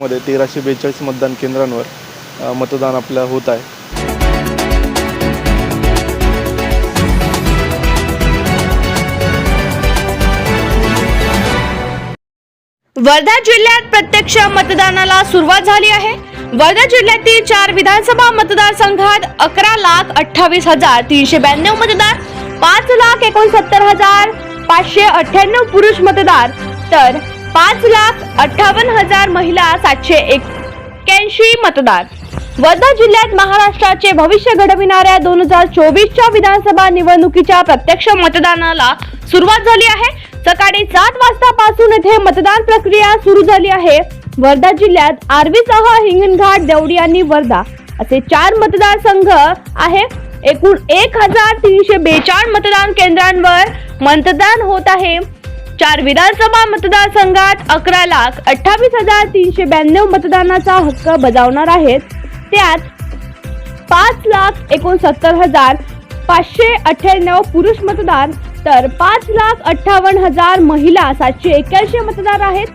मध्ये तेराशे बेचाळीस मतदान केंद्रांवर मतदान आपलं होत आहे. वर्धा जिल्ह्यात प्रत्यक्ष मतदानाला सुरुवात झाली आहे. वर्धा जिल्ह्यातील चार विधानसभा मतदारसंघात अकरा लाख अठ्ठावीस हजार तीनशे ब्याण्णव मतदार पाच लाख एकोणसत्तर हजार पाचशे अठ्ठ्याण्णव पुरुष मतदार. तर पाच लाख अठ्ठावन्न हजार महिला सातशे एक्क्याऐंशी मतदार. वर्धा जिल्ह्यात महाराष्ट्राचे भविष्य घडविणाऱ्या दोन हजार चोवीसच्या विधानसभा निवडणुकीच्या प्रत्यक्ष मतदानाला सुरुवात झाली आहे. सकाळी सात वाजतापासून येथे मतदान प्रक्रिया सुरू झाली आहे. वर्धा जिल्ह्यात आर्वीसह हिंगणघाट देवडी आणि वर्धा असे चार मतदारसंघ आहे. एकूण एक हजार तीनशे बेचाळ मतदान केंद्रांवर मतदान होत आहे. चार विधानसभा मतदारसंघात अकरा लाख अठ्ठावीस हजार तीनशे ब्याण्णव मतदानाचा हक्क बजावणार आहेत. त्यात पाच लाख एकोणसत्तर हजार पाचशे अठ्ठ्याण्णव पुरुष मतदार तर पाच लाख अठ्ठावन्न हजार महिला सातशे एक्क्याऐंशी मतदार आहेत.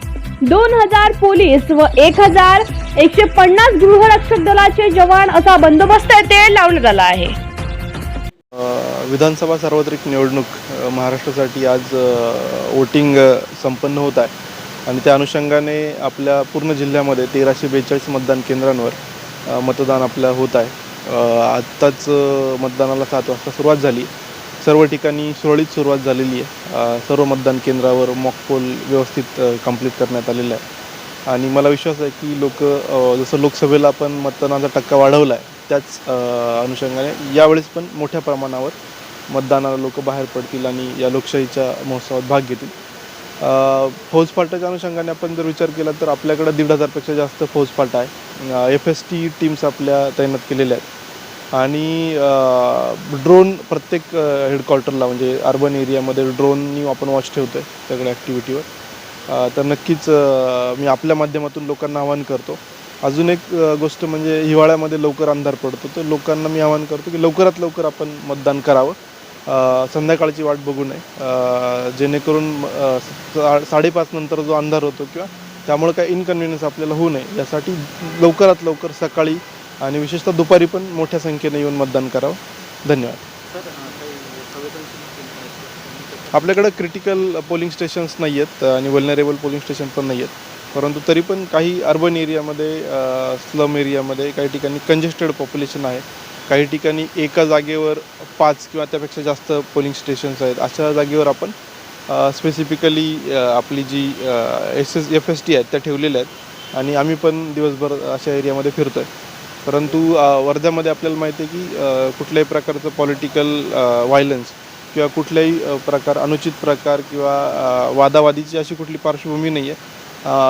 दोन हजार पोलीस व एक हजार एकशे पन्नास गृहरक्षक दलाचे जवान असा बंदोबस्त येथे लावण्यात आला आहे. विधानसभा सार्वत्रिक निवडणूक महाराष्ट्रासाठी आज वोटिंग संपन्न होत आहे. आणि त्या अनुषंगाने आपल्या पूर्ण जिल्ह्यामध्ये तेराशे बेचाळीस मतदान केंद्रांवर मतदान आपल्या होत आहे. आत्ताच मतदानाला सात वाजता सुरुवात झाली. सर्व ठिकाणी सुरळीत सुरुवात झालेली आहे. सर्व मतदान केंद्रावर मॉकपोल व्यवस्थित कंप्लीट करण्यात आलेलं आहे. आणि मला विश्वास आहे की लोक जसं लोकसभेला पण मतदानाचा टक्का वाढवला आहे त्याच अनुषंगाने यावेळेस पण मोठ्या प्रमाणावर मतदानाला लोक बाहेर पडतील आणि या लोकशाहीच्या महोत्सवात भाग घेतील. फौज फौजफाटाच्या अनुषंगाने आपण जर विचार केला तर आपल्याकडे दीड हजारपेक्षा जास्त फौजफाटा आहे. एफ एस टी टीम्स आपल्या तैनात केलेल्या आहेत. आणि ड्रोन प्रत्येक हेडक्वार्टरला म्हणजे अर्बन एरियामध्ये ड्रोननी आपण वॉच ठेवतो आहे सगळ्या ॲक्टिव्हिटीवर तर नक्कीच मी आपल्या माध्यमातून लोकांना आवाहन करतो. अजून एक गोष्ट म्हणजे हिवाळ्यामध्ये लवकर अंधार पडतो. तर लोकांना मी आवाहन करतो की लवकरात लवकर आपण मतदान करावं. संध्याकाळची वाट बघू नये. जेणेकरून साडेपाच नंतर जो अंधार होतो किंवा त्यामुळे काही इनकन्व्हिनियन्स आपल्याला होऊ नये. यासाठी लवकरात लवकर सकाळी आणि विशेषतः दुपारी पण मोठ्या संख्येने येऊन मतदान करावं. धन्यवाद. आपल्याकडं क्रिटिकल पोलिंग स्टेशन्स नाही आहेत आणि वल्नरेबल पोलिंग स्टेशन पण नाही आहेत परंतु तरी पण काही अर्बन एरियामध्ये स्लम एरियामध्ये काही ठिकाणी कंजेस्टेड पॉप्युलेशन आहे. काही ठिकाणी एका जागेवर पाच किंवा त्यापेक्षा जास्त पोलिंग स्टेशन्स आहेत. अशा जागेवर आपण स्पेसिफिकली आपली G S S F S T आहेत त्या ठेवलेल्या आहेत. आणि आम्ही पण दिवसभर अशा एरियामध्ये फिरतो आहे परंतु वर्ध्यामध्ये आपल्याला माहिती आहे की कुठल्याही प्रकारचं पॉलिटिकल व्हायलन्स किंवा कुठल्याही प्रकार अनुचित प्रकार किंवा वादावादीची अशी कुठली पार्श्वभूमी नाही आहे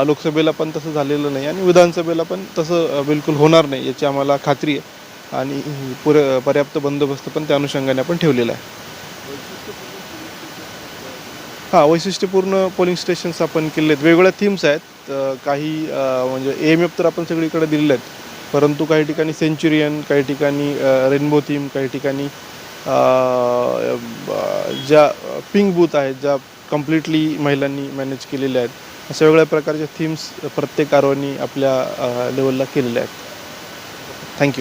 लोकसभेला पण तसं झालेलं नाही आणि विधानसभेला पण तसं बिलकुल होणार नाही याची आम्हाला खात्री आहे. आणि पुर पर्याप्त बंदोबस्त पण त्या अनुषंगाने आपण ठेवलेला आहे. हां वैशिष्ट्यपूर्ण पोलिंग स्टेशन्स आपण केले आहेत वेगवेगळ्या थीम्स आहेत. काही म्हणजे एम एफ तर आपण सगळीकडे दिलेले आहेत. परंतु काही ठिकाणी सेंच्युरियन काही ठिकाणी रेनबो थीम काही ठिकाणी ज्या पिंक बूथ आहेत ज्या कम्प्लिटली महिलांनी मॅनेज केलेल्या आहेत. अशा वेगळ्या प्रकारच्या थीम्स प्रत्येक आरोनी आपल्या लेवलला केलेल्या आहेत. थँक्यू